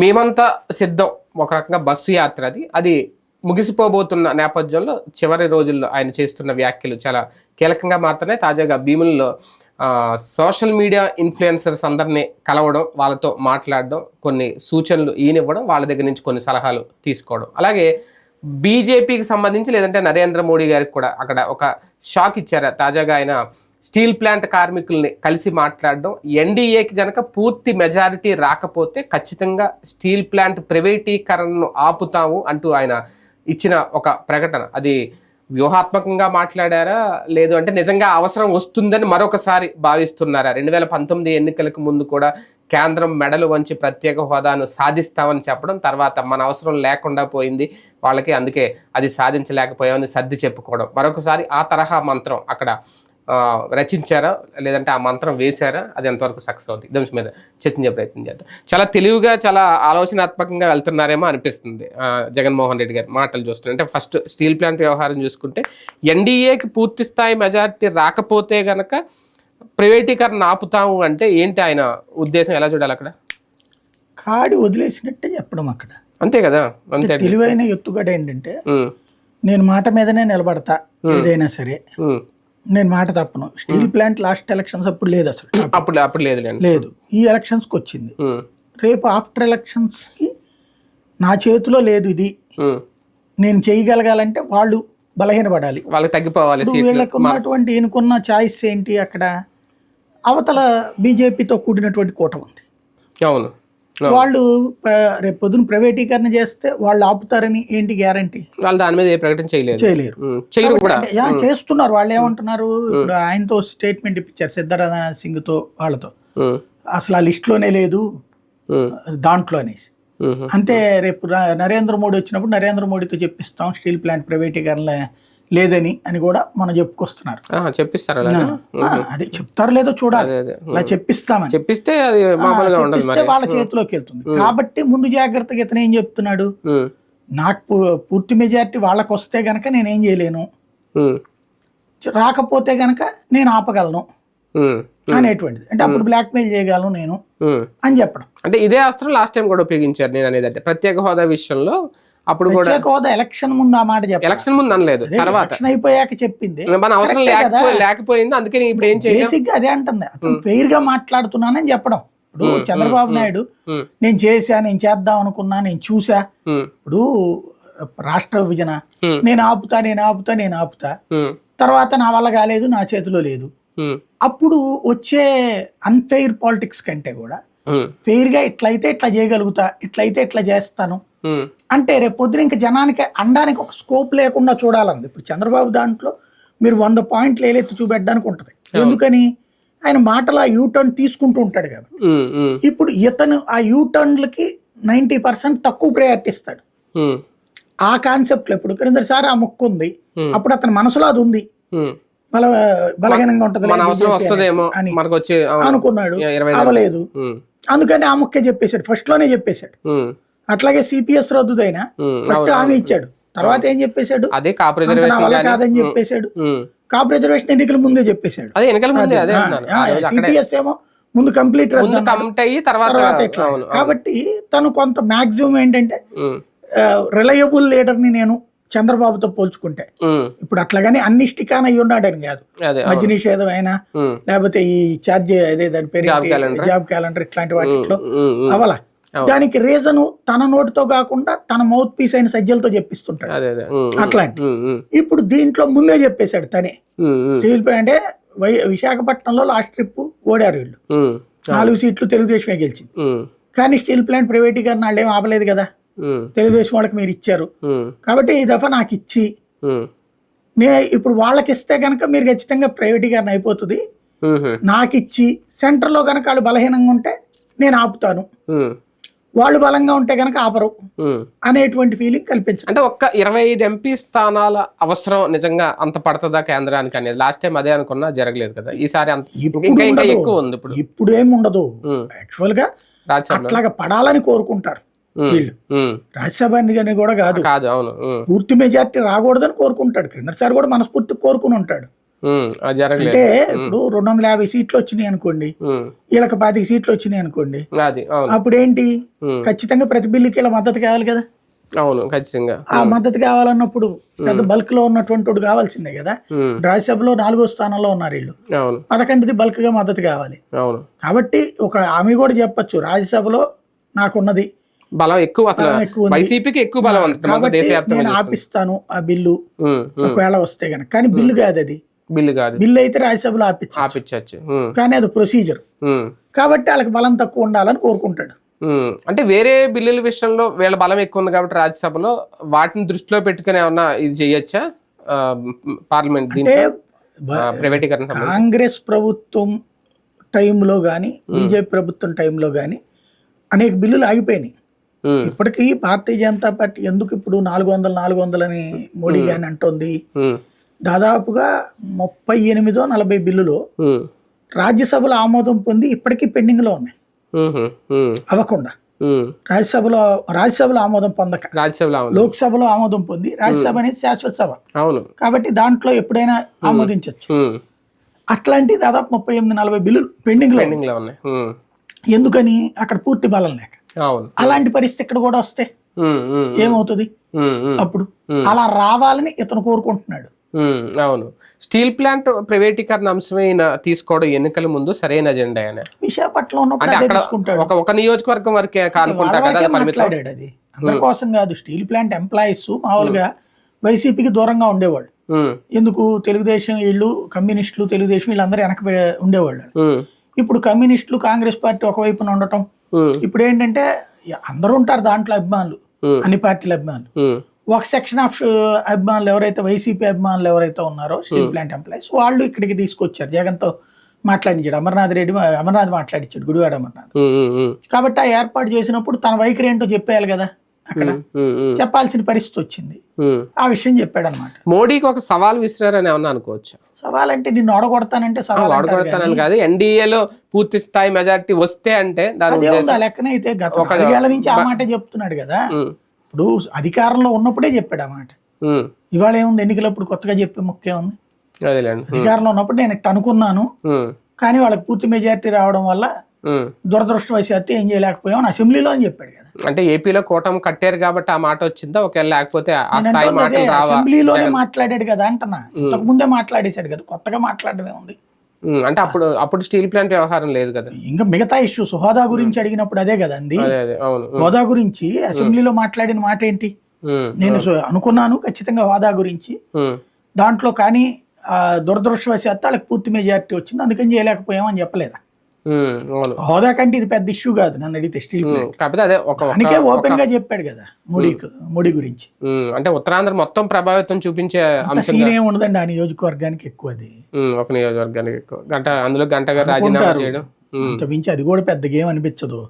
మేమంతా సిద్ధం. ఒక రకంగా బస్సు యాత్ర అది. అది ముగిసిపోబోతున్న నేపథ్యంలో చివరి రోజుల్లో ఆయన చేస్తున్న వ్యాఖ్యలు చాలా కీలకంగా మారుతున్నాయి. తాజాగా భీముల్లో సోషల్ మీడియా ఇన్ఫ్లుయెన్సర్స్ అందరినీ కలవడం వాళ్ళతో మాట్లాడడం కొన్ని సూచనలు ఈయనివ్వడం వాళ్ళ దగ్గర నుంచి కొన్ని సలహాలు తీసుకోవడం. అలాగే బీజేపీకి సంబంధించి లేదంటే నరేంద్ర మోడీ గారికి కూడా అక్కడ ఒక షాక్ ఇచ్చారు. తాజాగా ఆయన స్టీల్ ప్లాంట్ కార్మికుల్ని కలిసి మాట్లాడడం ఎన్డీఏకి గనక పూర్తి మెజారిటీ రాకపోతే ఖచ్చితంగా స్టీల్ ప్లాంట్ ప్రైవేటీకరణను ఆపుతాము అంటూ ఆయన ఇచ్చిన ఒక ప్రకటన. అది వ్యూహాత్మకంగా మాట్లాడారా? లేదు అంటే నిజంగా అవసరం వస్తుందని మరొకసారి భావిస్తున్నారా? రెండు వేల పంతొమ్మిది ఎన్నికలకు ముందు కూడా కేంద్రం మెడలు వంచి ప్రత్యేక హోదాను సాధిస్తామని చెప్పడం తర్వాత మన అవసరం లేకుండా పోయింది. వాళ్ళకి అందుకే అది సాధించలేకపోయామని సర్ది చెప్పుకోవడం. మరొకసారి ఆ తరహా మంత్రం అక్కడ రచించారా? లేదంటే ఆ మంత్రం వేశారా? అది ఎంతవరకు సక్సెస్ అవుతుంది ఇదే మీద చర్చించే ప్రయత్నం చేద్దాం. చాలా తెలివిగా చాలా ఆలోచనాత్మకంగా వెళ్తున్నారేమో అనిపిస్తుంది జగన్మోహన్ రెడ్డి గారి మాటలు చూస్తుంటే. అంటే ఫస్ట్ స్టీల్ ప్లాంట్ వ్యవహారం చూసుకుంటే ఎన్డీఏకి పూర్తి స్థాయి మెజారిటీ రాకపోతే గనక ప్రైవేటీకరణ ఆపుతాము అంటే ఏంటి ఆయన ఉద్దేశం? ఎలా చూడాలి అక్కడ? కాడి వదిలేసినట్టే చెప్పడం అక్కడ. అంతే కదా? అంతే తెలివైన ఎత్తుగడ ఏంటంటే నేను మాట మీదనే నిలబడతా ఏదైనా సరే. నేను మాట తప్పను. స్టీల్ ప్లాంట్ లాస్ట్ ఎలక్షన్స్ అప్పుడు లేదు అసలు. అప్పుడు అప్పుడు లేదులేండి. లేదు. ఈ ఎలక్షన్స్కి వచ్చింది. రేపు ఆఫ్టర్ ఎలక్షన్స్కి నా చేతిలో లేదు ఇది. నేను చేయగలగాలంటే వాళ్ళు బలహీనపడాలి. వాళ్ళకి తగ్గిపోవాలి వీళ్ళకు ఉన్నటువంటి ఈయనకున్న చాయిస్ ఏంటి అక్కడ? అవతల బీజేపీతో కూడినటువంటి కూటమి ఉంది. అవును. వాళ్ళు రేపు పొద్దున ప్రైవేటీకరణ చేస్తే వాళ్ళు ఆపుతారని ఏంటి గ్యారంటీ? వాళ్ళు దాని మీద ఏ ప్రకటన చేయలేదు. చేయలేరు. ఉమ్, చేయరు కూడా. చేస్తున్నారు. వాళ్ళు ఏమంటున్నారు? ఇప్పుడు ఆయనతో స్టేట్మెంట్ ఇప్పించారు సిద్ధరామయ్య సింగ్తో వాళ్ళతో అసలు ఆ లిస్ట్లోనే లేదు దాంట్లో అనేసి. అంతే రేపు నరేంద్ర మోడీ వచ్చినప్పుడు నరేంద్ర మోడీతో చెప్పిస్తాం స్టీల్ ప్లాంట్ ప్రైవేటీకరణ లేదని అని కూడా మనం చెప్పుకొస్తున్నారు. చెప్పిస్తారు అది చెప్తారో లేదో చూడాలి. అలా చెప్పిస్తామని. చెప్పిస్తే అది చెప్పిస్తే వాళ్ళ చేతిలోకి వెళ్తుంది. కాబట్టి ముందు జాగ్రత్తగా ఇతను ఏం చెప్తున్నాడు? నాకు పూర్తి మెజారిటీ వాళ్ళకి వస్తే గనక నేనేం చేయలేను. రాకపోతే గనక నేను ఆపగలను అనేటువంటిది. అంటే అప్పుడు బ్లాక్మెయిల్ చేయగలను నేను. అని చెప్పడం. అంటే ఇదే అస్త్రం లాస్ట్ టైం కూడా ఉపయోగించారు నేను అనేది అంటే ప్రత్యేక హోదా విషయంలో అప్పుడు కూడా హోదా ఎలక్షన్ ముందు ఆ మాట చెప్పాలి? ఎలక్షన్ ముందు అనలేదు తర్వాత. అయిపోయాక చెప్పింది. మన అవసరం లేకపోయి లేకపోయింది అందుకే నేను ఇప్పుడు ఏం గా అదే అంటుంది. ఫెయిర్గా మాట్లాడుతున్నానని చెప్పడం. ఇప్పుడు చంద్రబాబు నాయుడు నేను చేశా నేను చేద్దాం అనుకున్నా నేను చూసా ఇప్పుడు రాష్ట్ర విభజన. నేను ఆపుతా నేను ఆపుతా నేను ఆపుతా. తర్వాత నా వల్ల కాలేదు నా చేతిలో లేదు. అప్పుడు వచ్చే అన్ఫెయిర్ పాలిటిక్స్ కంటే కూడా ఉమ్, ఫెయిర్గా ఇట్లయితే ఇట్లా చేయగలుగుతా ఇట్లయితే ఇట్లా చేస్తాను. అంటే రేపు పొద్దున ఇంకా జనానికి అనడానికి ఒక స్కోప్ లేకుండా చూడాలండి. ఇప్పుడు చంద్రబాబు దాంట్లో మీరు వంద పాయింట్లు ఏలెత్తి చూపెట్టడానికి ఉంటుంది. ఎందుకని? ఆయన మాటల యూటర్న్ తీసుకుంటూ ఉంటాడు కాబట్టి ఉమ్, ఇప్పుడు ఇతను ఆ యూటర్న్లకి నైంటీ పర్సెంట్ తక్కువ ప్రయారిటీ ఇస్తాడు. ఆ కాన్సెప్ట్లో ఇప్పుడు క్రిందసారి ఆ మొక్కు ఉంది. అప్పుడు అతని మనసులో అది ఉంది. బల బలహీనంగా ఉంటది అని అనుకున్నాడు. అవలేదు. అందుకని ఆ మొక్కే చెప్పేశాడు. ఫస్ట్లోనే చెప్పేశాడు. అట్లాగే సిపిఎస్ రద్దుదైనా ఫస్ట్ హామీ ఇచ్చాడు. తర్వాత ఏం చెప్పేశాడు? అదే కాపు రిజర్వేషన్ కాదని చెప్పేశాడు. కాపు రిజర్వేషన్ ఎన్నికల ముందే చెప్పేశాడు. అదే ఎన్నికల ముందే అదే సిపిఎస్ ఏమో ముందు కంప్లీట్ తర్వాత కాబట్టి తను కొంత మాక్సిమం ఏంటంటే రిలయబుల్ లీడర్ని నేను చంద్రబాబుతో పోల్చుకుంటే. ఇప్పుడు అట్లాగని అన్ని స్టికాన్ అయ్యి ఉన్నాడని కాదు. మద్య నిషేధం అయినా లేకపోతే ఈ ఛార్జ్ అదే దాని పేరు. Job calendar. ఇట్లాంటి వాటిలో అవలా. దానికి రీజన్ తన నోటితో కాకుండా తన మౌత్ పీస్ అయిన సజ్జలతో చెప్పిస్తుంటాడు. అట్లాంటి. ఇప్పుడు దీంట్లో ముందే చెప్పేశాడు తనే. అంటే విశాఖపట్నంలో లాస్ట్ ట్రిప్ ఓడారు వీళ్ళు. నాలుగు సీట్లు తెలుగుదేశమే గెలిచింది. కానీ స్టీల్ ప్లాంట్ ప్రైవేటీకరణ వాళ్ళు ఏం ఆపలేదు కదా. తెలుగుదేశం వాళ్ళకి మీరు ఇచ్చారు. కాబట్టి ఈ దఫా నాకు ఇచ్చి. నే ఇప్పుడు వాళ్ళకి ఇస్తే కనుక మీరు ఖచ్చితంగా ప్రైవేటీకరణ అయిపోతుంది. నాకు ఇచ్చి సెంటర్లో కనుక వాళ్ళు బలహీనంగా ఉంటే నేను ఆపుతాను. వాళ్ళు బలంగా ఉంటే కనుక ఆపరు. అనేటువంటి ఫీలింగ్ కల్పించడం అంటే ఒక్క ఇరవై ఐదు ఎంపీ స్థానాల అవసరం నిజంగా అంత పడుతుందా కేంద్రానికి అనేది? లాస్ట్ టైం అదే అనుకున్నా జరగలేదు కదా. ఈసారి ఇంకా. ఎక్కువ ఉంది ఇప్పుడు. ఇప్పుడు ఏమి ఉండదు. యాక్చువల్గా అట్లాగా పడాలని కోరుకుంటారు. వీళ్ళు. రాజ్యసభ ఎన్నికని కూడా కాదు. కాదు అవును. పూర్తి మెజార్టీ రాకూడదని కోరుకుంటాడు. క్రిందసారి కూడా మనస్ఫూర్తి కోరుకుని ఉంటాడు. అంటే ఇప్పుడు రెండు వందల యాభై సీట్లు వచ్చినాయి అనుకోండి వీళ్ళకి పాతిక సీట్లు వచ్చినాయి అనుకోండి అప్పుడు ఏంటి ఖచ్చితంగా ప్రతి బిల్లుకి ఇలా మద్దతు కావాలి కదా? అవును ఖచ్చితంగా. ఆ మద్దతు కావాలన్నప్పుడు పెద్ద బల్క్లో ఉన్నటువంటి వాడు కావాల్సిందే కదా? రాజ్యసభలో నాలుగో స్థానంలో ఉన్నారు వీళ్ళు. అవును. పదకొండుది బల్క్గా మద్దతు కావాలి. అవును. కాబట్టి ఒక ఆమె కూడా చెప్పొచ్చు రాజ్యసభలో నాకున్నది బలం ఎక్కువ అసలు. వైసీపీకి ఎక్కువ బలం చూసుకుంటే. ఆపిస్తాను ఆ బిల్లు. ఒకవేళ వస్తే గనక. కానీ బిల్లు కాదు అది. బిల్లు కాదు. బిల్లు అయితే రాజ్యసభలో ఆపించు ఆపిచ్చచ్చు. ఉమ్, కానీ అది ప్రొసీజర్ కాబట్టి వాళ్ళకి బలం తక్కువ ఉండాలని కోరుకుంటాడు. అంటే వేరే బిల్లుల విషయంలో వీళ్ళ బలం ఎక్కువ ఉంది కాబట్టి రాజ్యసభలో వాటిని దృష్టిలో పెట్టుకుని ఏమన్నా ఇది చేయొచ్చా? పార్లమెంట్ ప్రైవేటీకరణ కాంగ్రెస్ ప్రభుత్వం టైంలో కానీ బీజేపీ ప్రభుత్వం టైంలో కానీ అనేక బిల్లులు ఆగిపోయినాయి. ఇప్పటికీ భారతీయ జనతా పార్టీ ఎందుకు ఇప్పుడు నాలుగు వందలు నాలుగు వందలని మోడీ గాని అంటోంది? దాదాపుగా ముప్పై ఎనిమిదో నలభై బిల్లులు రాజ్యసభలో ఆమోదం పొంది ఇప్పటికీ పెండింగ్లో ఉన్నాయి అవ్వకుండా. రాజ్యసభలో రాజ్యసభలో ఆమోదం పొందక. రాజ్యసభలో లోక్సభలో ఆమోదం పొంది రాజ్యసభ అనేది శాశ్వత సభ. అవును. కాబట్టి దాంట్లో ఎప్పుడైనా ఆమోదించవచ్చు అట్లాంటి దాదాపు ముప్పై ఎనిమిది నలభై బిల్లులు పెండింగ్లో ఉన్నాయి. ఎందుకని? అక్కడ పూర్తి బలం లేక. అలాంటి పరిస్థితి ఇక్కడ కూడా వస్తే ఏమవుతుంది? అప్పుడు అలా రావాలని ఇతను కోరుకుంటున్నాడు. అవును. స్టీల్ ప్లాంట్ ప్రైవేటీకరణ అంశమైన తీసుకోవడం ఎన్నికల ముందు సరైన అజెండా ఆయన విశాఖపట్నం ఒక ఒక నియోజకవర్గం వరకే కానుకుంటా వాళ్ళ కదా స్టీల్ ప్లాంట్ ఎంప్లాయీస్ మామూలుగా వైసీపీకి దూరంగా ఉండేవాళ్ళు. ఎందుకు? తెలుగుదేశం వీళ్ళు కమ్యూనిస్టులు తెలుగుదేశం వీళ్ళందరూ వెనక ఉండేవాళ్ళు. ఇప్పుడు కమ్యూనిస్టులు కాంగ్రెస్ పార్టీ ఒకవైపున ఉండటం ఇప్పుడు ఏంటంటే అందరూ ఉంటారు దాంట్లో అభిమానులు అన్ని పార్టీల అభిమానులు. ఒక సెక్షన్ ఆఫ్ అభిమానులు ఎవరైతే వైసీపీ అభిమానులు ఎవరైతే ఉన్నారో స్టీల్ ప్లాంట్ ఎంప్లాయీస్ వాళ్ళు ఇక్కడికి తీసుకొచ్చారు. జగన్తో మాట్లాడించాడు అమర్నాథ్ రెడ్డి అమర్నాథ్ మాట్లాడించాడు గుడివాడ అమర్నాథ్. కాబట్టి ఆ ఏర్పాటు చేసినప్పుడు తన వైఖరి ఏంటో చెప్పేయాలి కదా. అక్కడ చెప్పాల్సిన పరిస్థితి వచ్చింది. ఆ విషయం చెప్పాడు అనమాట మోడీకి ఒక సవాల్ విసిరారని ఏమన్నా అనుకోవచ్చు? సవాల్ అంటే నిన్ను ఓడగొడతానంటే సవాల్ అంటారు వాడుకొడతానని కాదు. ఎన్డీఏలో పూర్తి స్థాయి మెజారిటీ వస్తే అంటే దాని అదే ఉద్దేశం ఉంది ఆ లెక్కన అయితే గత? నాలుగేళ్ళ నుంచి ఆ మాట చెప్తున్నాడు కదా. ఇప్పుడు అధికారంలో ఉన్నప్పుడే చెప్పాడు ఆ మాట. ఉమ్, ఇవాళ ఏముంది? ఎన్నికలప్పుడు కొత్తగా చెప్పే ముఖ్యం ఉంది అధికారంలో ఉన్నప్పుడు నేను అనుకున్నాను. కానీ వాళ్ళకి పూర్తి మెజారిటీ రావడం వల్ల. దురదృష్టవశాత్తు ఏం చేయలేకపోయాం అసెంబ్లీలో అని చెప్పాడు కదా. అంటే ఏపీలో కూటమి కట్టారు కాబట్టి ఆ మాట వచ్చిందా? ఒకవేళ లేకపోతే అసెంబ్లీలోనే మాట్లాడాడు కదా అంటున్నా. ఇంతకు ముందే మాట్లాడేశాడు కదా. కొత్తగా మాట్లాడమే ఉంది. అంటే అప్పుడు అప్పుడు స్టీల్ ప్లాంట్ వ్యవహారం లేదు కదా. ఇంకా మిగతా ఇష్యూస్ హోదా గురించి అడిగినప్పుడు అదే కదా ఉమ్, హోదా గురించి అసెంబ్లీలో మాట్లాడిన మాట ఏంటి? నేను అనుకున్నాను ఖచ్చితంగా హోదా గురించి. దాంట్లో కానీ దురదృష్టవశాత్తు వాళ్ళకి పూర్తి మెజారిటీ వచ్చింది. అందుకని చేయలేకపోయామని చెప్పలేదా? హోదా కంటే ఇది పెద్ద ఇష్యూ కాదు నన్ను అడిగితే స్టీల్ కాకపోతే అదే ఒక అందుకే ఓపెన్గా చెప్పాడు కదా మోడీకి మోడీ గురించి. అంటే ఉత్తరాంధ్ర మొత్తం ప్రభావితం చూపించే సీన్ ఏమి ఉండదండి ఆ నియోజకవర్గానికి ఎక్కువ అది ఒక నియోజకవర్గానికి ఎక్కువ. గంట అందులో గంట గారు రాజీనామా. చేయడం. మించి అది కూడా పెద్ద గేమ్ అనిపించదు.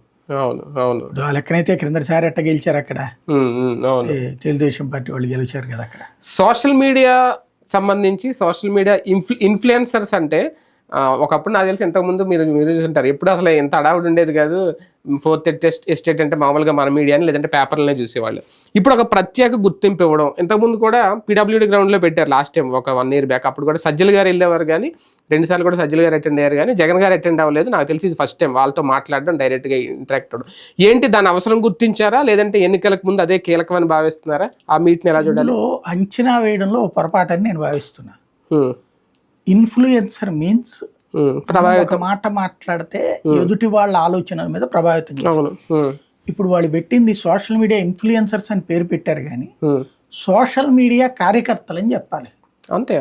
అవును అవును. ఆ లెక్కనైతే క్రిందసారి ఎట్ట గెలిచారు అక్కడ? తెలుగుదేశం పార్టీ వాళ్ళు గెలిచారు కదా అక్కడ. సోషల్ మీడియా సంబంధించి సోషల్ మీడియా ఇన్ఫ్లు ఇన్ఫ్లుయెన్సర్స్ అంటే ఒకప్పుడు నాకు తెలిసి ఇంతకుముందు మీరు మీరు చూసుంటారు. ఎప్పుడు అసలు ఎంత అడావుడు ఉండేది కాదు. ఫోర్త్ ఎస్టేట్ ఎస్టేట్ అంటే మామూలుగా మన మీడియాని లేదంటే పేపర్లనే చూసేవాళ్ళు. ఇప్పుడు ఒక ప్రత్యేక గుర్తింపు ఇవ్వడం. ఇంతకుముందు కూడా పీడబ్ల్యూడి గ్రౌండ్లో పెట్టారు లాస్ట్ టైం ఒక వన్ ఇయర్ బ్యాక్. అప్పుడు కూడా సజ్జల్ గారు వెళ్ళేవారు కానీ రెండుసార్లు కూడా సజ్జల్ గారు అటెండ్ అయ్యారు కానీ జగన్ గారు అటెండ్ అవ్వలేదు. నాకు తెలిసి ఇది ఫస్ట్ టైం. వాళ్ళతో మాట్లాడడం డైరెక్ట్గా ఇంటరాక్ట్ అవ్వడం. ఏంటి దాని అవసరం గుర్తించారా? లేదంటే ఎన్నికలకు ముందు అదే కీలకమని భావిస్తున్నారా? ఆ మీట్ని ఎలా చూడాలి? అంచనా వేయడంలో ఒక పొరపాటు అని నేను భావిస్తున్నా. ఉమ్, ఇన్ఫ్లుయెన్సర్ మీన్స్ ప్రభావితం. మాట మాట్లాడితే ఎదుటి వాళ్ళ ఆలోచనల మీద ప్రభావితం ఉమ్, ఇప్పుడు వాళ్ళు పెట్టింది సోషల్ మీడియా ఇన్ఫ్లుయెన్సర్స్ అని పేరు పెట్టారు కానీ. సోషల్ మీడియా కార్యకర్తలు అని చెప్పాలి. అంతే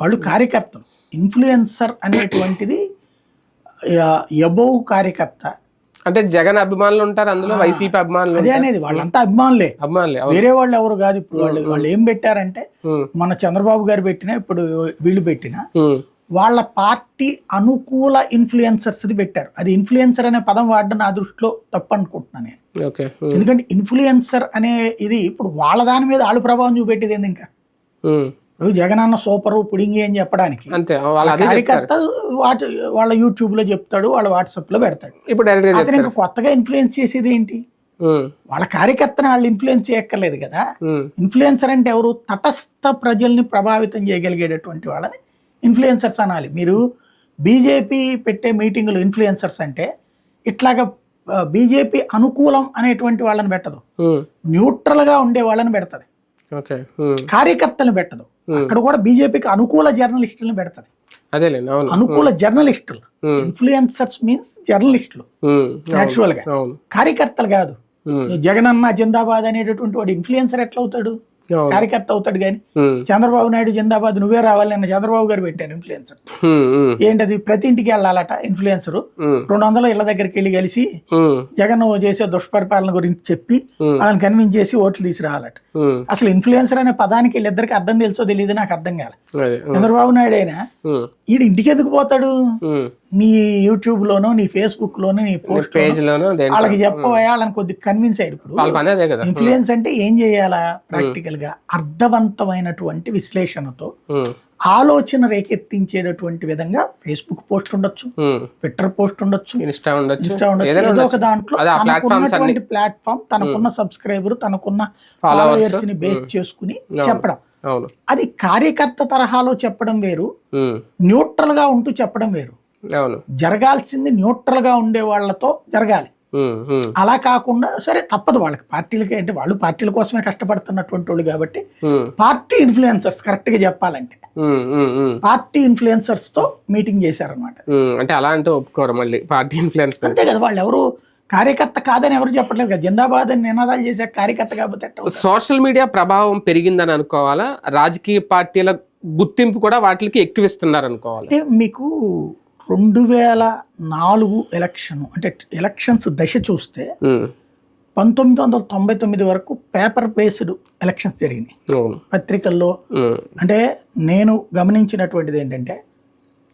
వాళ్ళు కార్యకర్తలు. ఇన్ఫ్లుయెన్సర్ అనేటువంటిది ఎబోవ్ కార్యకర్త అంటే జగన్ అభిమానులు ఉంటారు అందులో వైసీపీ అభిమానులు అదే అనేది వాళ్ళంతా అభిమానులే. అభిమానులే వేరే వాళ్ళు ఎవరు కాదు ఇప్పుడు వాళ్ళు వాళ్ళు ఏం పెట్టారంటే మన చంద్రబాబు గారు పెట్టిన ఇప్పుడు వీళ్ళు పెట్టిన వాళ్ళ పార్టీ అనుకూల ఇన్ఫ్లుయెన్సర్స్ పెట్టారు. అది ఇన్ఫ్లుయెన్సర్ అనే పదం వాడడం నా దృష్టిలో తప్పు అనుకుంటున్నాను నేను ఎందుకంటే ఇన్ఫ్లుయెన్సర్ అనే ఇది ఇప్పుడు వాళ్ళ దాని మీద వాళ్ళు ప్రభావం చూపెట్టేది ఏంది ఇంకా? ఇప్పుడు జగన్ అన్న సూపరు పుడింగి అని చెప్పడానికి. అంతే కార్యకర్త వాట్ వాళ్ళ యూట్యూబ్లో చెప్తాడు వాళ్ళ వాట్సాప్లో పెడతాడు. ఇప్పుడు అతను ఇంకా కొత్తగా ఇన్ఫ్లుయెన్స్ చేసేది ఏంటి? వాళ్ళ కార్యకర్తను వాళ్ళు ఇన్ఫ్లుయెన్స్ చేయక్కర్లేదు కదా? ఇన్ఫ్లుయెన్సర్ అంటే ఎవరు? తటస్థ ప్రజల్ని ప్రభావితం చేయగలిగేటటువంటి వాళ్ళని ఇన్ఫ్లుయెన్సర్స్ అనాలి. మీరు బీజేపీ పెట్టే మీటింగులు ఇన్ఫ్లుయెన్సర్స్ అంటే ఇట్లాగా బీజేపీ అనుకూలం అనేటువంటి వాళ్ళని పెట్టదు. న్యూట్రల్గా ఉండే వాళ్ళని పెడతది. కార్యకర్తలను పెట్టదు. అక్కడ కూడా బీజేపీకి అనుకూల జర్నలిస్టులను పెడతది. అదేలేండి అవును. అనుకూల జర్నలిస్టులు. ఇన్ఫ్లుయెన్సర్స్ మీన్స్ జర్నలిస్టులు యాక్చువల్గా. కార్యకర్తలు కాదు. ఉమ్, జగనన్న జిందాబాద్ అనేటటువంటి వాడు ఇన్ఫ్లుయెన్సర్ ఎట్లా అవుతాడు కార్యకర్త అవుతాడు కానీ చంద్రబాబు నాయుడు జిందాబాద్ నువ్వే రావాలి నిన్న చంద్రబాబు గారు పెట్టారు ఇన్ఫ్లుయెన్సర్ ఏంటది? ప్రతి ఇంటికి వెళ్ళాలట ఇన్ఫ్లుయెన్సర్ రెండు వందల ఇళ్ళ దగ్గరికి వెళ్ళి కలిసి జగన్ చేసే దుష్పరిపాలన గురించి చెప్పి. వాళ్ళని కన్విన్స్ చేసి ఓట్లు తీసుకురావాలట. అసలు ఇన్ఫ్లుయెన్సర్ అనే పదానికి వీళ్ళిద్దరికి అర్థం తెలుసో తెలియదు నాకు అర్థం కాలే. చంద్రబాబు నాయుడు అయినా ఈడు ఇంటికి ఎందుకు పోతాడు. నీ యూట్యూబ్ లోనో నీ ఫేస్బుక్ లోనో నీ పోస్ట్ పేజ్ లోను దేంట్లో? వాళ్ళకి చెప్పవా వాళ్ళని కొద్దిగా కన్విన్స్ అయ్యాడు ఇప్పుడు. ఇన్ఫ్లుయెన్స్ అంటే ఏం చేయాలా ప్రాక్టికల్గా అర్థవంతమైనటువంటి విశ్లేషణతో ఆలోచన రేకెత్తించేటటువంటి విధంగా ఫేస్బుక్ పోస్ట్ ఉండొచ్చు ట్విట్టర్ పోస్ట్ ఉండొచ్చు ఇన్స్టా ఉండొచ్చు ఇన్స్టా ఉండొచ్చు ఏదో ఒక. దాంట్లో తనకున్నటువంటి ప్లాట్ఫామ్ తనకున్న సబ్స్క్రైబర్ తనకున్న. ఫాలోవర్స్ని బేస్ చేసుకుని చెప్పడం. అది కార్యకర్త తరహాలో చెప్పడం వేరు. న్యూట్రల్గా ఉంటూ చెప్పడం వేరు. అవును. జరగాల్సింది న్యూట్రల్గా ఉండే వాళ్ళతో జరగాలి. అలా కాకుండా సరే తప్పదు వాళ్ళకి పార్టీలకి అంటే వాళ్ళు పార్టీల కోసమే కష్టపడుతున్నటువంటి వాళ్ళు కాబట్టి పార్టీ ఇన్ఫ్లుయెన్సర్స్ కరెక్ట్గా చెప్పాలంటే పార్టీ ఇన్ఫ్లుయెన్సర్స్తో మీటింగ్ చేశారనమాట అంటే అలా అంటే ఒప్పుకోరు మళ్ళీ పార్టీ ఇన్ఫ్లుయెన్స్ అంతే కదా వాళ్ళు ఎవరు కార్యకర్త కాదని ఎవరు చెప్పట్లేదు కదా జిందాబాద్ అని నినాదాలు చేసే కార్యకర్త అవుతుంది? సోషల్ మీడియా ప్రభావం పెరిగిందని అనుకోవాలా? రాజకీయ పార్టీల గుర్తింపు కూడా వాటికి ఎక్కువ ఇస్తున్నారు అనుకోవాలి అంటే మీకు రెండు వేల నాలుగు ఎలక్షన్ అంటే ఎలక్షన్స్ దశ చూస్తే పంతొమ్మిది వందల తొంభై తొమ్మిది వరకు పేపర్ బేస్డ్ ఎలక్షన్స్ జరిగినాయి. పత్రికల్లో అంటే నేను గమనించినటువంటిది ఏంటంటే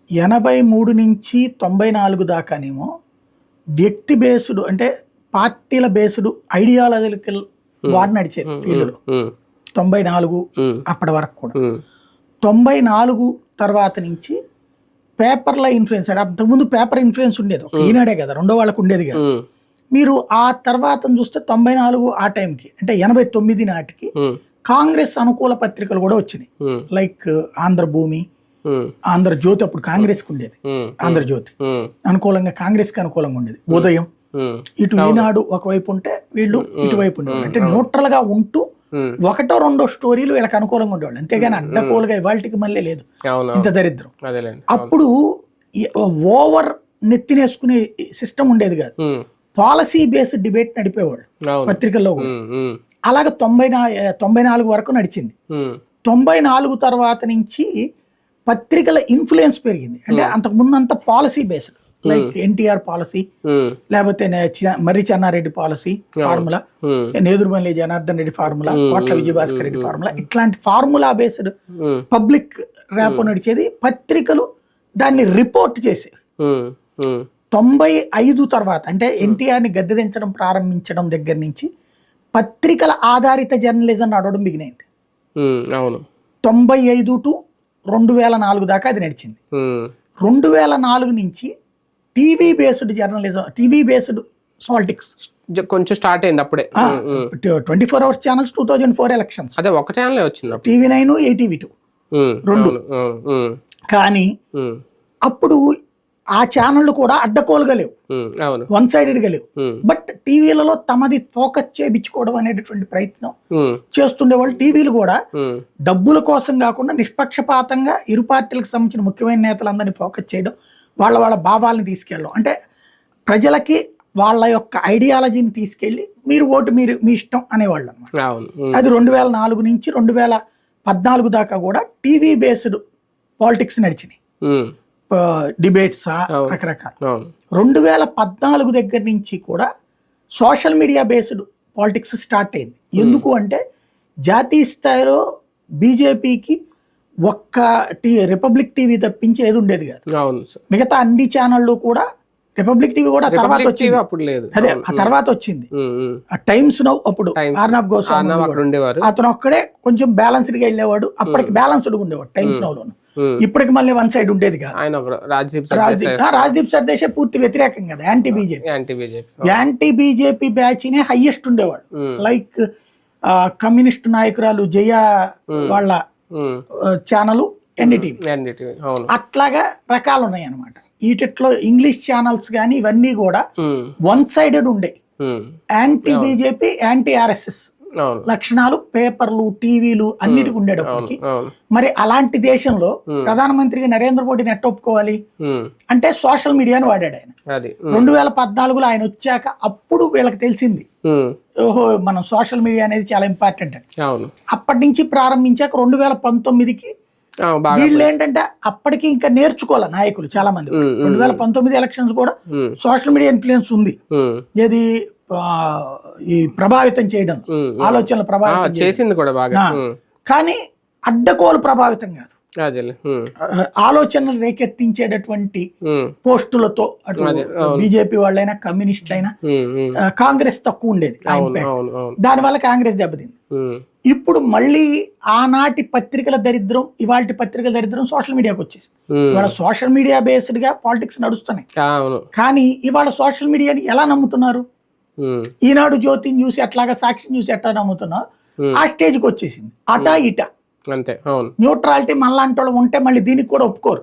ఎనభై మూడు నుంచి తొంభై నాలుగు దాకానేమో వ్యక్తి బేస్డ్ అంటే పార్టీల బేస్డ్ ఐడియాలజికల్ వార్ నడిచేది ఫీల్డ్లో. తొంభై నాలుగు అప్పటి వరకు కూడా. తొంభై నాలుగు తర్వాత నుంచి పేపర్ల ఇన్ఫ్లుయెన్స్ అంటే అంతకుముందు పేపర్ ఇన్ఫ్లుయెన్స్ ఉండేది. ఈనాడే కదా రెండో వాళ్ళకు ఉండేది కదా. మీరు ఆ తర్వాత చూస్తే తొంభై నాలుగు ఆ టైంకి అంటే ఎనభై తొమ్మిది నాటికి కాంగ్రెస్ అనుకూల పత్రికలు కూడా వచ్చినాయి. లైక్ ఆంధ్రభూమి ఆంధ్రజ్యోతి అప్పుడు కాంగ్రెస్కి ఉండేది. ఉమ్, ఆంధ్రజ్యోతి. అనుకూలంగా కాంగ్రెస్కి అనుకూలంగా ఉండేది. ఉదయం ఇటు ఈనాడు ఒకవైపు ఉంటే వీళ్ళు ఇటువైపు ఉండేవాళ్ళు. అంటే న్యూట్రల్గా ఉంటూ ఒకటో రెండో స్టోరీలు వీళ్ళకి అనుకూలంగా ఉండేవాళ్ళు. అంతేగాని అడ్డకోలుగా ఇవాళకి మళ్ళీ లేదు. ఇంత దరిద్రం. అప్పుడు ఓవర్ నెత్తినేసుకునే సిస్టమ్ ఉండేది కాదు. పాలసీ బేస్డ్ డిబేట్ నడిపేవాళ్ళు పత్రికల్లో కూడా. అలాగే తొంభై తొంభై నాలుగు వరకు నడిచింది. తొంభై నాలుగు తర్వాత నుంచి పత్రికల ఇన్ఫ్లుయెన్స్ పెరిగింది. అంటే అంతకు ముందు అంత policy based. Like NTR policy లేకపోతే Marri Chenna Reddy policy formula um, Nedurumalli Janardhan Reddy formula Kotla Vijayabhaskar Reddy formula ఇట్లాంటి ఫార్ములా బేస్డ్ పబ్లిక్ ర్యాప్ నడిచేది పత్రికలు దాన్ని రిపోర్ట్ చేసే. ఉమ్, ఉమ్, తొంభై ఐదు తర్వాత అంటే ఎన్టీఆర్ని గద్దె దించడం ప్రారంభించడం దగ్గర నుంచి పత్రికల ఆధారిత జర్నలిజం నడవడం బిగినైంది అవును. తొంభై ఐదు టు రెండు వేల నాలుగు దాకా అది నడిచింది. రెండు వేల నాలుగు నుంచి TV based journalism TV based politics జ- కొంచెం స్టార్ట్ అయింది అప్పుడే. Twenty four hours channels two thousand four elections. అదే ఒక ఛానలే వచ్చింది టీవీ నైన్ ఏటీవీ టూ రెండు. కానీ అప్పుడు ఆ ఛానళ్ళు కూడా అడ్డకోలుగా లేవు. వన్ సైడెడ్గా లేవు. బట్ టీవీలలో తమది ఫోకస్ చేయించుకోవడం అనేటటువంటి ప్రయత్నం ఉమ్, చేస్తుండేవాళ్ళు టీవీలు కూడా డబ్బుల కోసం కాకుండా నిష్పక్షపాతంగా ఇరు పార్టీలకు సంబంధించిన ముఖ్యమైన నేతలందరినీ ఫోకస్ చేయడం వాళ్ళ వాళ్ళ భావాలను తీసుకెళ్ళడం. అంటే ప్రజలకి వాళ్ళ యొక్క ఐడియాలజీని తీసుకెళ్ళి మీరు ఓటు మీరు మీ ఇష్టం అనేవాళ్ళు అనమాట అది రెండు వేల నాలుగు నుంచి రెండు వేల పద్నాలుగు దాకా కూడా టీవీ బేస్డ్ పాలిటిక్స్ నడిచినాయి. డిబేట్స్. రకరకాల. రెండు వేల పద్నాలుగు దగ్గర నుంచి కూడా social media based politics start అయింది. ఎందుకు అంటే జాతీయ స్థాయిలో బీజేపీకి ఒక్క టీ రిపబ్లిక్ టీవీ తప్పించి ఏది ఉండేది కాదు. అవును సార్. మిగతా అన్ని ఛానళ్ళు కూడా రిపబ్లిక్ టీవీ కూడా తర్వాత వచ్చింది. అప్పుడు లేదు. అదే ఆ తర్వాత వచ్చింది. టైమ్స్ నౌ అప్పుడు. ఆర్నాబ్ గోస్వామి ఉండేవారు. అతను ఒక్కడే కొంచెం బ్యాలెన్స్డ్గా వెళ్ళేవాడు. అప్పటికి బ్యాలెన్స్డ్ ఉండేవాడు టైమ్స్ నౌ లోను. ఇప్పటికి మళ్ళీ వన్ సైడ్ ఉండేది కాదు. రాజ్దీప్ సర్దేశే పూర్తి వ్యతిరేకం కదా anti BJP anti BJP anti BJP batch నే హైయెస్ట్ ఉండేవాడు. లైక్ కమ్యూనిస్ట్ నాయకురాలు జయ వాళ్ళ ఛానల్ ఎన్డీటీవీ. అట్లాగా రకాలు ఉన్నాయి అనమాట వీటిట్లో ఇంగ్లీష్ ఛానల్స్ కానీ ఇవన్నీ కూడా వన్ సైడెడ్ ఉండే. Anti BJP anti RSS. లక్షణాలు పేపర్లు టీవీలు అన్నిటికి ఉండేటప్పటికి మరి అలాంటి దేశంలో ప్రధానమంత్రిగా నరేంద్ర మోడీని ఎట్ట ఒప్పుకోవాలి? అంటే సోషల్ మీడియాను వాడాడు ఆయన. రెండు వేల పద్నాలుగులో ఆయన వచ్చాక అప్పుడు వీళ్ళకి తెలిసింది. ఓహో మనం సోషల్ మీడియా అనేది చాలా ఇంపార్టెంట్ అని. అప్పటి నుంచి ప్రారంభించాక రెండు వేల పంతొమ్మిదికి వీళ్ళు ఏంటంటే అప్పటికి ఇంకా నేర్చుకోవాలి నాయకులు చాలా మంది. రెండు వేల పంతొమ్మిది ఎలక్షన్స్ కూడా సోషల్ మీడియా ఇన్ఫ్లుయెన్స్ ఉంది. ఏది ఈ ప్రభావితం చేయడం. ఆలోచనలు ప్రభావితం. చేసింది కూడా బాగా. కానీ అడ్డకోలు ప్రభావితం కాదు. ఆలోచనలు రేకెత్తించేటటువంటి పోస్టులతో అటు. బీజేపీ వాళ్ళైనా కమ్యూనిస్టులైనా కాంగ్రెస్ తక్కువ ఉండేది అవును దానివల్ల కాంగ్రెస్ దెబ్బతింది. ఇప్పుడు మళ్ళీ ఆనాటి పత్రికల దరిద్రం ఇవాళ పత్రికల దరిద్రం సోషల్ మీడియాకి వచ్చేసి ఇవాళ సోషల్ మీడియా బేస్డ్గా పాలిటిక్స్ నడుస్తున్నాయి. కానీ ఇవాళ సోషల్ మీడియాని ఎలా నమ్ముతున్నారు? ఈనాడు జ్యోతిని చూసి అట్లాగా సాక్షిని చూసి ఎట్లా నమ్ముతున్నారు Hmm. ఆ స్టేజ్కి వచ్చేసింది. అటా ఇట. అంతే అవును. న్యూట్రాలిటీ మనలాంటి వాళ్ళు ఉంటే మళ్ళీ దీనికి కూడా ఒప్పుకోరు.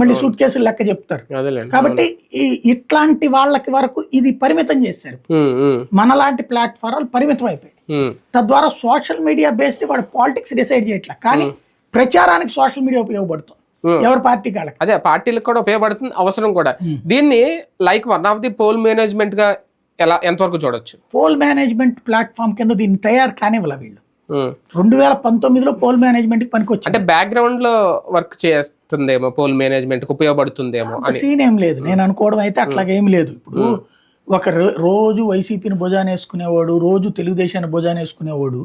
మళ్ళీ సూట్ కేసులు లెక్క చెప్తారు. కాబట్టి ఈ ఇట్లాంటి వాళ్ళకి వరకు ఇది పరిమితం చేశారు. మనలాంటి ప్లాట్ఫారాలు పరిమితం అయిపోయాయి. ఉమ్, తద్వారా సోషల్ మీడియా బేస్డ్ వాడు పాలిటిక్స్ డిసైడ్ చేయట్లా. కానీ ప్రచారానికి సోషల్ మీడియా ఉపయోగపడుతుంది. ఎవరి పార్టీ కాళ్ళకి. అదే పార్టీలకు కూడా ఉపయోగపడుతుంది అవసరం కూడా. దీన్ని like one of the poll మేనేజ్మెంట్గా ఎలా ఎంతవరకు చూడొచ్చు? పోల్ మేనేజ్మెంట్ ప్లాట్ఫామ్ కింద దీన్ని తయారు కానివ్వాల వీళ్ళు. రెండు వేల పంతొమ్మిదిలో పోల్ మేనేజ్మెంట్కి పనికొచ్చింది. అంటే బ్యాక్గ్రౌండ్లో వర్క్ చేస్తుందేమో పోల్ మేనేజ్మెంట్కు ఉపయోగపడుతుందేమో సీన్ ఏం లేదు. నేను అనుకోవడం అయితే అట్లాగేం లేదు. ఇప్పుడు ఒక రోజు వైసీపీని భుజాన వేసుకునేవాడు రోజు తెలుగుదేశాన్ని భుజాన వేసుకునేవాడు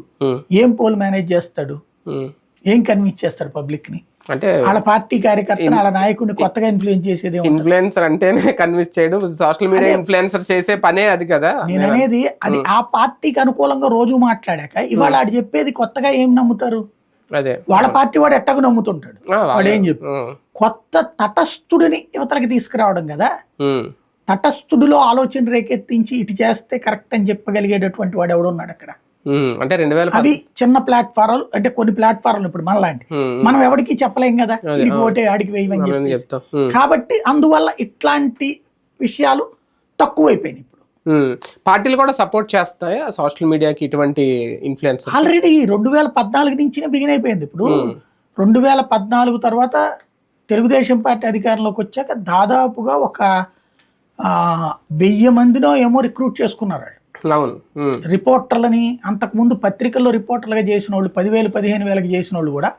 ఏం పోల్ మేనేజ్ చేస్తాడు. ఏం కన్విన్స్ చేస్తాడు పబ్లిక్ని అంటే వాళ్ళ పార్టీ కార్యకర్తను వాళ్ళ నాయకుడిని కొత్తగా ఇన్ఫ్లుయెన్స్ చేసేది? ఇన్ఫ్లుయెన్సర్ అంటేనే కన్విన్స్ చేయడం. సోషల్ మీడియా ఇన్ఫ్లుయెన్సర్ చేసే పనే అది కదా. నేను అనేది అది ఆ పార్టీకి అనుకూలంగా రోజు మాట్లాడాక ఇవాళ ఆడు చెప్పేది కొత్తగా ఏం నమ్ముతారు? అదే. వాళ్ళ పార్టీ వాడు ఎట్టగా నమ్ముతుంటాడు. వాడు ఏం చెప్పు? కొత్త తటస్థుడిని యువతలకి తీసుకురావడం కదా? తటస్థుడిలో ఆలోచన రేకెత్తించి ఇటు చేస్తే కరెక్ట్ అని చెప్పగలిగేటటువంటి వాడు ఎవడున్నాడు అక్కడ? అంటే రెండు వేల అవి చిన్న ప్లాట్ఫారాలు అంటే కొన్ని ప్లాట్ఫారాలు ఇప్పుడు మనలాంటి. మనం ఎవరికి చెప్పలేం కదా? ఇది ఓటే ఆడికి వేయమని చెప్తా. కాబట్టి అందువల్ల ఇట్లాంటి విషయాలు తక్కువైపోయినాయి ఇప్పుడు. పార్టీలు కూడా సపోర్ట్ చేస్తాయా? సోషల్ మీడియాకి ఇటువంటి ఇన్ఫ్లుయెన్సర్ ఆల్రెడీ రెండు వేల పద్నాలుగు నుంచి బిగిన్ అయిపోయింది ఇప్పుడు. రెండు వేల పద్నాలుగు తర్వాత తెలుగుదేశం పార్టీ అధికారంలోకి వచ్చాక దాదాపుగా ఒక వెయ్యి మందినో ఏమో రిక్రూట్ చేసుకున్నారు రిపోర్టర్లని అంతకుముందు పత్రికల్లో రిపోర్టర్లుగా చేసిన వాళ్ళు పదివేలు పదిహేను వేలకు చేసిన వాళ్ళు కూడా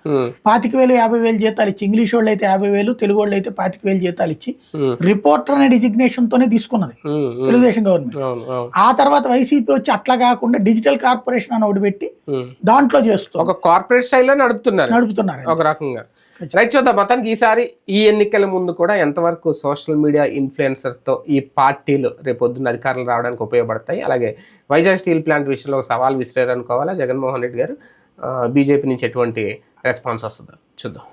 పాతిక వేలు యాభై వేలు జీతాలు ఇచ్చి ఇంగ్లీష్ వాళ్ళు అయితే యాభై వేలు తెలుగు వాళ్ళు అయితే పాతిక వేలు జీతాలు ఇచ్చి రిపోర్టర్ అనే డిజిగ్నేషన్ తోనే తీసుకున్నది. తెలుగుదేశం గవర్నమెంట్. ఆ తర్వాత వైసీపీ వచ్చి అట్లా కాకుండా డిజిటల్ కార్పొరేషన్ అని ఒకటి పెట్టి. దాంట్లో చేస్తూ ఒక కార్పొరేట్ స్టైల్లో నడుపుతున్నారు. నడుపుతున్నారు. ఒక రకంగా. రైట్ చూద్దాం. మొత్తానికి ఈసారి ఈ ఎన్నికల ముందు కూడా ఎంతవరకు సోషల్ మీడియా ఇన్ఫ్లుయెన్సర్స్తో ఈ పార్టీలు రేపొద్దున్న అధికారులు రావడానికి ఉపయోగపడతాయి? అలాగే వైజాగ్ స్టీల్ ప్లాంట్ విషయంలో ఒక సవాల్ విసిరారు అనుకోవాలా జగన్మోహన్ రెడ్డి గారు బీజేపీ నుంచి ఎటువంటి రెస్పాన్స్ వస్తుందో చూద్దాం.